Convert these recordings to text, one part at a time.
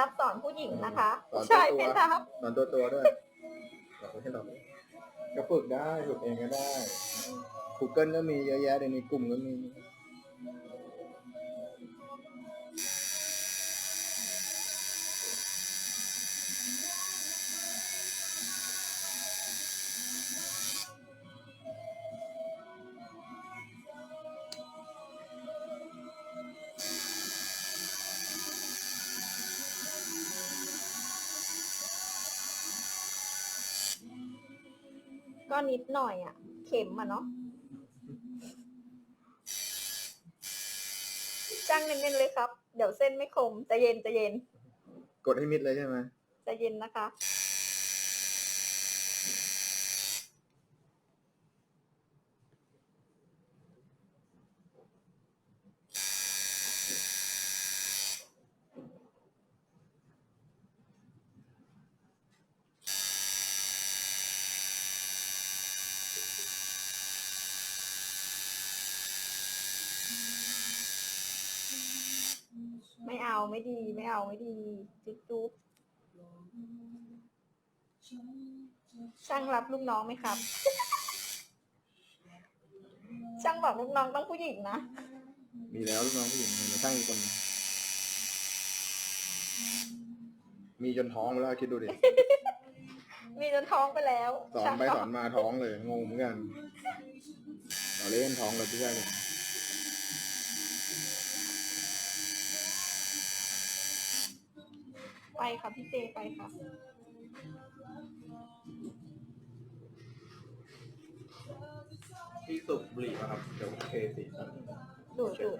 รับสอนผู้หญิงนะคะสอนตัวใช่ตัวเป็นครับนอนตัวตัวๆด้วยบอกให้เราก็ฝึกได้ฝึกเองก็ได้ Google ก็มีเยอะแยะเดี๋ยวนี้กลุ่มก็มี ก็นิดหน่อยอะ เข็มอะเนาะจ้างเน้นๆเลยครับ เดี๋ยวเส้นไม่คมใจะเย็นใจะเย็นกดให้มิดเลยใช่ไหม ใจะเย็นนะคะ ไม่เอาไม่ดี ไม่เอาไม่ดี จุ๊บจุ๊บช่างรับลูกน้องไหมครับ ช่างบอกลูกน้องต้องผู้หญิงนะ มีแล้วลูกน้องผู้หญิงมีช่างอีกคน มีจนท้องมาแล้วคิดดูดิ มีจนท้องไปแล้ว สอนช่างไปบสออกนมาท้องเลยงงเหมือนกัน เราเล่นท้องเลยพี่ชายเลย ไปค่ะพี่เจไปค่ะ พี่สุกบุหรี่ครับ เดี๋ยวเคสิดูดดูด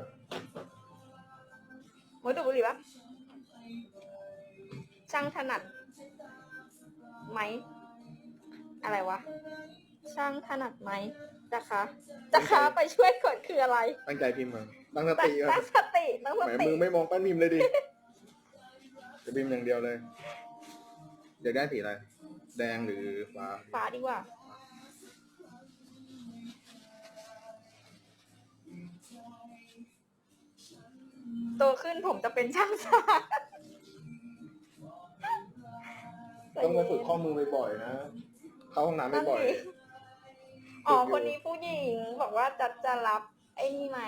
โมดูดบุหรี่ปะช่างถนัดไหม อะไรวะ ช่างถนัดไหมจะคะจะคะไปช่วยกดคืออะไร ตั้งใจพิมพ์มาตั้งสตั้ติงครัตั้บงสติตั้งสแหมติมือไม่มองแป้นพิมพ์เลยดิ จะพิมพ์อย่างเดียวเลยอยากได้สีอะไร แดงหรือฟ้าฟ้าดีกว่า โตขึ้นผมจะเป็นช่างสากต้องมาฝึกข้อมือบ่อยๆนะเข้าห้องน้ำบ่อยอ๋อคนนี้ผู้หญิงบอกว่าจะจะรับไอ้นี่ไหม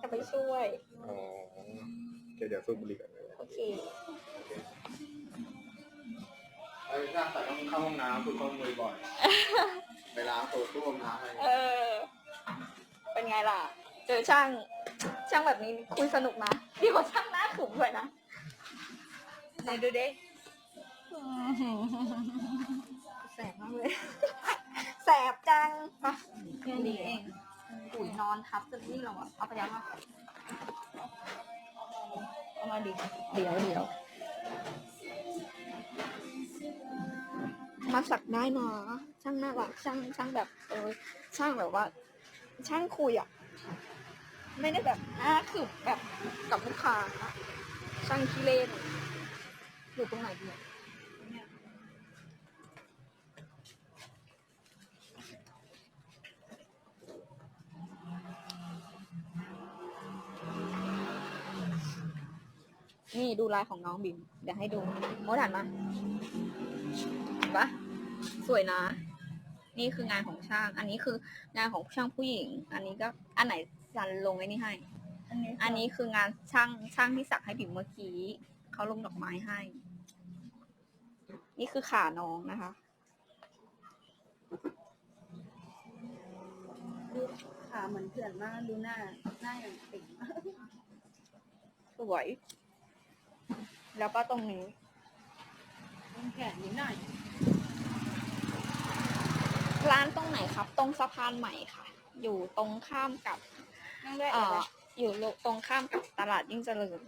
จะไปช่วยๆอ๋อ เดี๋ยวเดี๋ยวสูบบุหรี่กันโอเค ไอ้ช่างแต่ต้องเข้าห้องน้ำฝึกข้อมือบ่อยไปล้างโถส้วมล้างอะไรเออ เป็นไงล่ะ เจอช่าง ช่างแบบนี้คุยสนุกนะดีกว่าช่างหน้าขึมด้วยนะไหนดูดิแสบมากเลย แสบจังปะแค่นี้เองปุ๋ยนอนทับจนนี่เราอะเอาไปยังอะเอามาดิเดี๋ยวเดี๋ยว มาสักได้นะช่างน่ารักช่างช่างแบบเออช่างแบบว่า ช่างคุยอะไม่ได้แบบอ้าคือแบบกับลูกค้าช่างขี้เล่นอยู่ตรงไหนดีเนี่ยนี่ดูลายของน้องบิมเดี๋ยวให้ดูโมดันมาปะ สวยนะ นี่คืองานของช่าง อันนี้คืองานของช่างผู้หญิง อันนี้ก็อันไหนสันลงไอ้นี่ให้ อันนี้อันนี้คืองานช่างช่างที่สักให้ผิวเมื่อกี้เขาลงดอกไม้ให้ นี่คือขาน้องนะคะดูขาเหมือนเถื่อนมากดูหน้าหน้าอย่างติ่งมากสวย แล้วก็ตรงนี้ตรงแขนนิดหน่อย ร้านตรงไหนครับ ตรงสะพานใหม่ค่ะ อยู่ตรงข้ามกับนั่งได้เอ่อะไรออยู่ตรงข้ามกับตลาดยิ่งเจริญ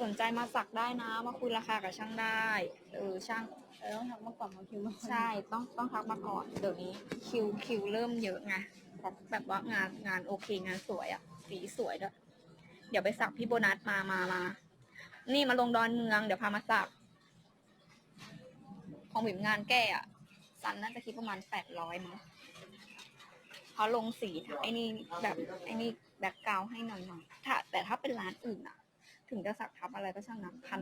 สนใจมาสักได้นะ มาคุยราคากับช่างได้ เออช่างแต่ต้องทักมาก่อนมาคิวมาก่อนใช่ต้องต้องทักมาก่อนเดี๋ยวนี้คิวคิวเริ่มเยอะไงแบบแบบว่างานงานโอเคงานสวยอะสีสวยด้วยเดี๋ยวไปสักพี่โบนัสมามามา นี่มาลงดอนเมือง เดี๋ยวพามาสัก ของบิมงานแก้อะสันน่าจะคิดประมาณแปดร้อยมั้งเพราะลงสีไอ้นี่แบบไอ้นี่แบ็กกราวให้หน่อยหน่อยถ้าแต่ถ้าเป็นร้านอื่นอะถึงจะสักทับอะไรก็ช่างนะพัน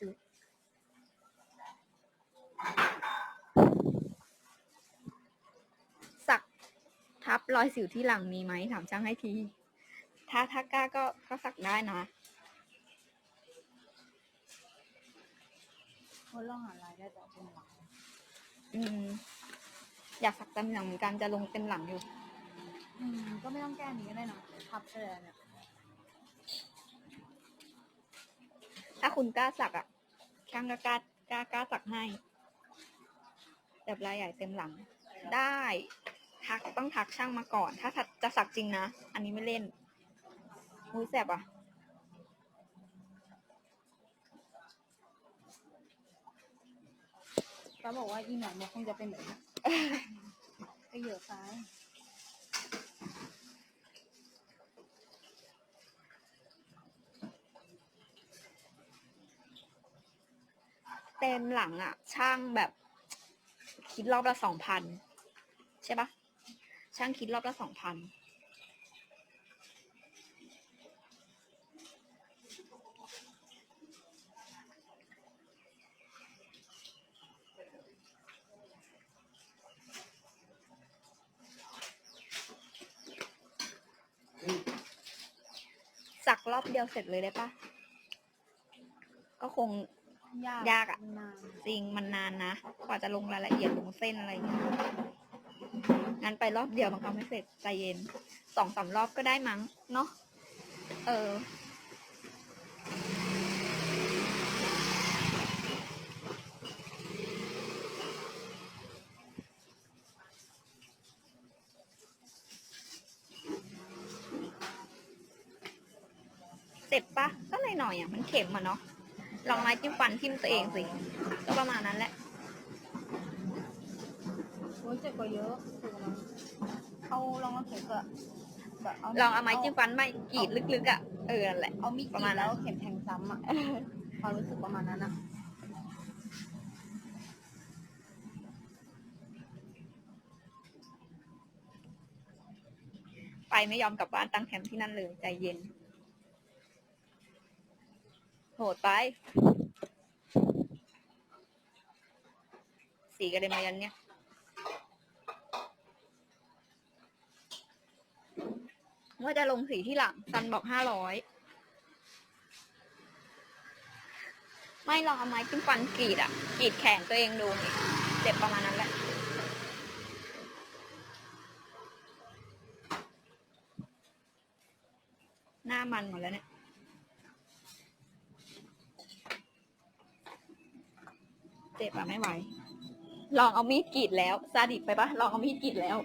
จืดๆสักทับรอยสิวที่หลังมีไหมถามช่างให้ที ถ้าถ้ากล้าก็ก็สักได้นะคนลองหาลายได้แต่เป็นหลังอืม อยากสักเต็มหลังเหมือนกันจะลงเต็มหลังอยู่ อืม ก็ไม่ต้องแก้นี้ก็ได้นะทับไปเลยเนี่ย ถ้าคุณกล้าสักอะช่างก็กล้ากล้ากล้าสักให้ แบบลายใหญ่เต็มหลัง ได้ทักต้องทักช่างมาก่อน ถ้าสักจะสักจริงนะ อันนี้ไม่เล่นอุ้ยแสบอะเขาบอกว่าอีหน่อยมันคงจะเป็นแบบนี้ก็เหยอะซ้าย ต็มหลังอะช่างแบบ คิดรอบละสองพันใช่ปะช่างคิดรอบละสองพันสักรอบเดียวเสร็จเลยได้ปะก็คง ยากยากอะนานจริงมันนานนะ กว่าจะลงรายละเอียดลงเส้นอะไรอย่างเงี้ยงั้นไปรอบเดียวมันก็ไม่เสร็จใจเย็นสองสามรอบก็ได้มั้งเนาะเออ เจ็บปะก็เลยหน่อยๆอะมันเข็มอะเนาะ ลองไม้จิ้มฟันทิ่มตัวเองสิ ก็ประมาณนั้นแหละโอ้ยเจ็บกว่าเยอะถูกไหมเอาลองเอาเข็มเถอะแบบเอาลองเอาไม้จิ้มฟันไม่กรีดลึกๆอะเออนั่นแหละเอามีดประมาณนั้นแล้วเข็มแทงซ้ำอะความรู้สึกประมาณนั้นอะไปไม่ยอมกลับบ้านตั้งแคมป์ที่นั่นเลยใจเย็น โหดไป สีกระเด็นมายันเนี่ย ว่าจะลงสีที่หลัง ซันบอกห้าร้อย ไม่ลองเอาไม้จิ้มฟันกรีดอะ กรีดแขนตัวเองดูนี่เจ็บประมาณนั้นแหละหน้ามันหมดแล้วเนี่ย เจ็บอะไม่ไหว ลองเอามีดกรีดแล้ว ซาดิสไปปะลองเอามีดกรีดแล้ว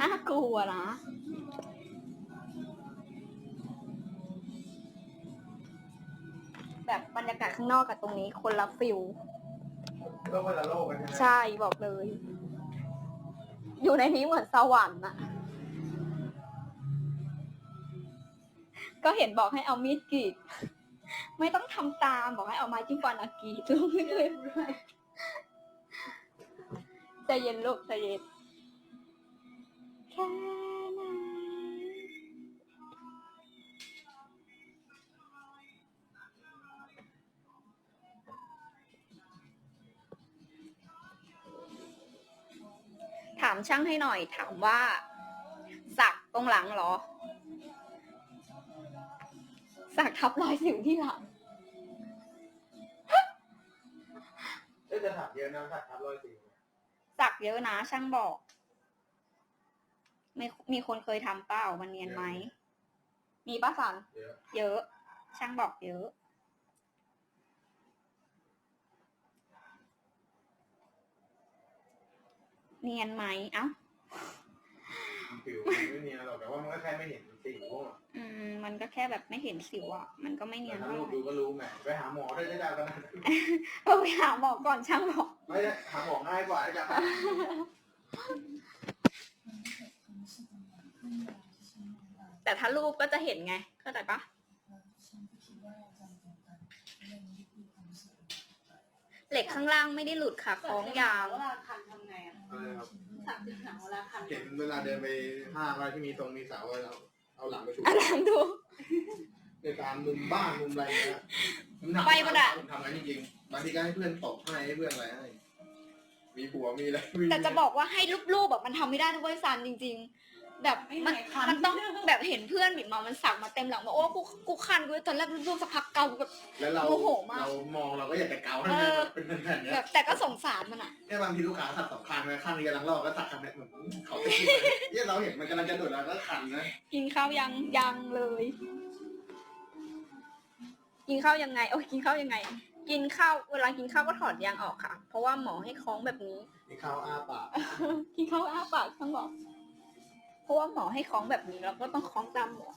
น่ากลัวนะแบบบรรยากาศข้างนอกกับตรงนี้คนละฟิลโลกคนละโลกกันใช่ไหมใช่บอกเลย อยู่ในนี้เหมือนสวรรค์อะก็เห็นบอกให้เอามีดกรีด ไม่ต้องทำตามบอกให้เอาไม้จิ้มฟันอะกรีดลงไปเลยใจเย็นลูกใจเย็นแค่ไหนถามช่างให้หน่อย ถามว่า สักตรงหลังเหรอ สักทับรอยสิวที่หลังเอ้ยจะถามเยอะนะถ้าทับร้อยสี่สักเยอะนะช่างบอกไม่มีคนเคยทำเปล่ามันเนียนไหม มีป้าสัน เยอะเยอะ ช่างบอกเยอะ เนียนไหมเอ้า ผิวมันไม่เนียนหรอกแต่ว่ามันก็แค่ไม่เห็นสิวอะอื มมันก็แค่แบบไม่เห็นสิวอะ มันก็ไม่เนีแต่ยนถ้าเท่ารูไหปร่ดูก็รู้แหมไปหาหมอได้ได้ตอนนั้นเออไปหาหมอก่อนช่างบอกไม่ได้หาหมอง่ายกว่าไอ้จ้ะแต่ถ้ารูปก็จะเห็นไงเข้าใจปะเหล็กข้างล่างไม่ได้หลุดค่ะคล้องยาวเวลาคันทำไงอะอะไรครับสามสิบหนังเวลาคันเห็นเวลาเดินไปห้างอะไรที่มีตรงมีเสาอะไรเรา เอาหลังไปถูอะลองดู ในตามมุมบ้านมุมอะไรเงี้ยผมทำไปหมดอะผมทำงั้นจริงๆบางทีก็ให้เพื่อนตบให้ให้เพื่อนอะไรให้มีผัวมีอะไรมีแต่จะบอกว่าให้รูปๆแบบมันทำไม่ได้นะเว้ยซันจริง ๆ แบบมันมันต้องแบบเห็นเพื่อนบิดมามันสักมาเต็มหลังมาโอ้กูกูคันกูตอนแรกรูปสักพักเกาแบบแล้วเราโมโหมากเรามองเราก็อยากจะเกาให้เอมันอแบบเป็นแผ่นๆเนี้แบยบแต่ก็สงสารมันอะเนี่ยบางทีลูกค้าสักสองข้างเลยข้างนี้กำลังลอกก็สักข้างเนี้ยเหมือนเขาจะคิดเลยเนี่ยเราเห็นมันกำลังจะโดดแล้วก็คันนะกินข้าวยังยังเลย กินข้าวยังไงโอ้ยกินข้าวยังไง กินข้าวเวลากินข้าวก็ถอดยางออกค่ะ เพราะว่าหมอให้คล้องแบบนี้มีข้าวอ้าปากกินข้าวอ้าปากต้องบอกเพ ราะว่าหมอให้คล้องแบบนี้เราก็ต้องคล้องตามหมอ